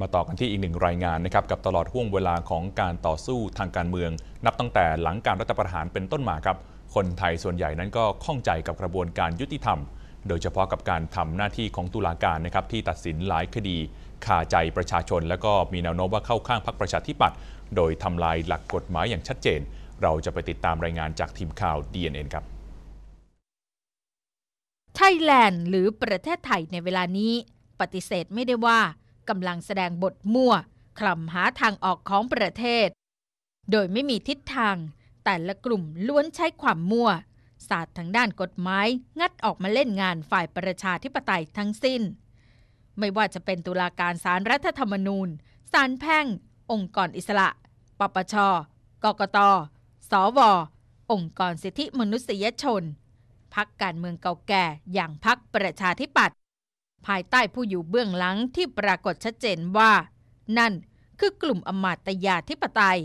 มาต่อกันที่อีกหนึ่งรายงานนะครับกับตลอดห่วงเวลาของการต่อสู้ทางการเมือง นับตั้งแต่หลังการรัฐประหารเป็นต้นมาครับ คนไทยส่วนใหญ่นั้นก็ข้องใจกับกระบวนการยุติธรรม โดยเฉพาะกับการทำหน้าที่ของตุลาการนะครับที่ตัดสินหลายคดีคาใจประชาชน และก็มีแนวโน้มว่าเข้าข้างพรรคประชาธิปัตย์โดยทำลายหลักกฎหมายอย่างชัดเจน เราจะไปติดตามรายงานจากทีมข่าว DNN ครับไทยแลนด์หรือประเทศไทยในเวลานี้ ปฏิเสธไม่ได้ว่า กำลังแสดงบทมั่วคลำหาทางออกของประเทศ โดยไม่มีทิศทาง แต่ละกลุ่มล้วนใช้ความมั่ว ศาสตร์ทางด้านกฎหมายงัดออกมาเล่นงานฝ่ายประชาธิปไตยทั้งสิ้น ไม่ว่าจะเป็นตุลาการสารรัฐธรรมนูญศาลแพ่ง องค์กรอิสระ ปปช กกต สว องค์กรสิทธิมนุษยชน พักการเมืองเก่าแก่อย่างพักประชาธิปัตย์ ภายใต้ผู้อยู่เบื้องหลังที่ปรากฏชัดเจนว่า นั่นคือกลุ่มอมาตยาธิปไตย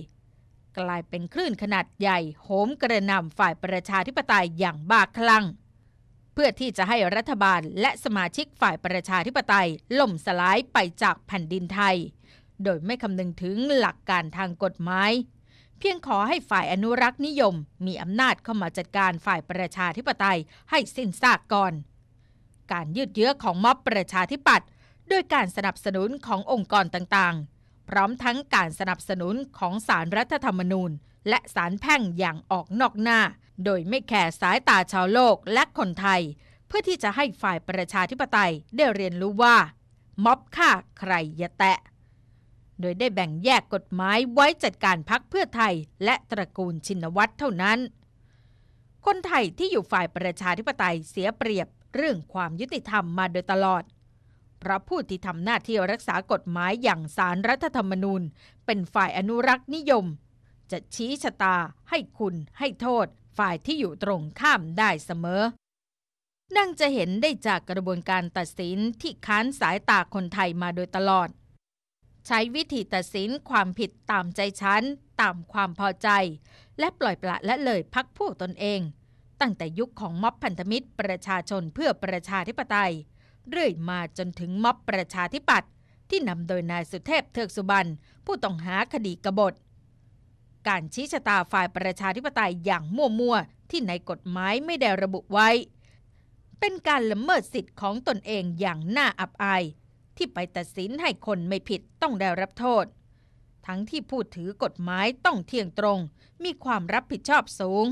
กลายเป็นคลื่นขนาดใหญ่โหมกระหน่ำฝ่ายประชาธิปไตยอย่างบ้าคลั่ง เพื่อที่จะให้รัฐบาลและสมาชิกฝ่ายประชาธิปไตยล่มสลายไปจากแผ่นดินไทย โดยไม่คำนึงถึงหลักการทางกฎหมายเพียงขอให้ฝ่ายอนุรักษ์นิยม มีอำนาจเข้ามาจัดการฝ่ายประชาธิปไตยให้สิ้นซากก่อน การยืดเยื้อของม็อบประชาธิปัตย์โดยการสนับสนุนขององค์กรต่างๆ พร้อมทั้งการสนับสนุนของสารรัฐธรรมนูญ และสารแพ่งอย่างออกนอกหน้า โดยไม่แคร์สายตาชาวโลกและคนไทย เพื่อที่จะให้ฝ่ายประชาธิปไตยได้เรียนรู้ว่า ม็อบฆ่าใครอย่าแตะ โดยได้แบ่งแยกกฎหมายไว้จัดการพักเพื่อไทยและตระกูลชินวัตรเท่านั้น คนไทยที่อยู่ฝ่ายประชาธิปไตยเสียเปรียบ เรื่องความยุติธรรมมาโดยตลอด เพราะผู้ที่ทำหน้าที่รักษากฎหมายอย่างสารรัฐธรรมนูญ เป็นฝ่ายอนุรักษ์นิยม จะชี้ชะตาให้คุณให้โทษ ฝ่ายที่อยู่ตรงข้ามได้เสมอดังจะเห็นได้จากกระบวนการตัดสินที่ค้านสายตาคนไทยมาโดยตลอด ใช้วิธีตัดสินความผิดตามใจฉัน ตามความพอใจ และปล่อยปละละเลยพักพวกตนเอง ตั้งแต่ยุคของม็อบพันธมิตรประชาชนเพื่อประชาธิปไตย เรื่อยมาจนถึงม็อบประชาธิปัตย์ที่นำโดยนายสุเทพเทือกสุบรรณผู้ต้องหาคดีกบฏ การชี้ชะตาฝ่ายประชาธิปไตยอย่างมั่วๆ ที่ในกฎหมายไม่ได้ระบุไว้ เป็นการละเมิดสิทธิ์ของตนเองอย่างน่าอับอาย ที่ไปตัดสินให้คนไม่ผิดต้องได้รับโทษ ทั้งที่ผู้ถือกฎหมายต้องเที่ยงตรง มีความรับผิดชอบสูง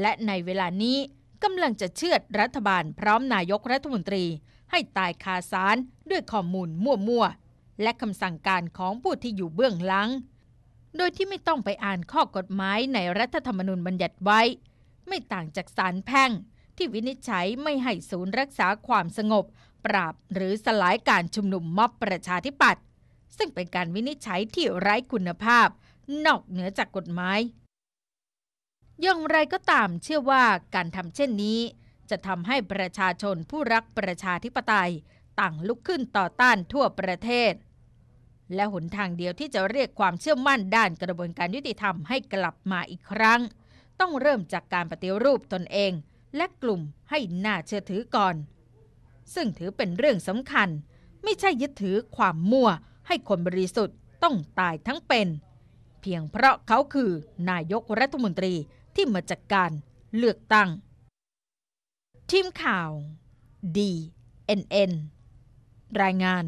และในเวลานี้กำลังจะเชือดรัฐบาลพร้อมนายกรัฐมนตรี ให้ตายคาศาลด้วยข้อมูลมั่วๆ และคำสั่งการของผู้ที่อยู่เบื้องหลัง โดยที่ไม่ต้องไปอ่านข้อกฎหมายในรัฐธรรมนูญบัญญัติไว้ ไม่ต่างจากศาลแพ่ง ที่วินิจฉัยไม่ให้ศูนย์รักษาความสงบ ปราบหรือสลายการชุมนุมม็อบประชาธิปัตย์ซึ่งเป็นการวินิจฉัยที่ไร้คุณภาพ นอกเหนือจากกฎหมาย อย่างไรก็ตามเชื่อว่าการทำเช่นนี้ จะทำให้ประชาชนผู้รักประชาธิปไตยต่างลุกขึ้นต่อต้านทั่วประเทศ และหนทางเดียวที่จะเรียกความเชื่อมั่นด้านกระบวนการยุติธรรมให้กลับมาอีกครั้ง ต้องเริ่มจากการปฏิรูปตนเอง และกลุ่มให้น่าเชื่อถือก่อน ซึ่งถือเป็นเรื่องสำคัญ ไม่ใช่ยึดถือความมั่วให้คนบริสุทธิ์ต้องตายทั้งเป็น เพียงเพราะเขาคือนายกรัฐมนตรี ที่มาจากการเลือกตั้ง ทีมข่าว DNN รายงาน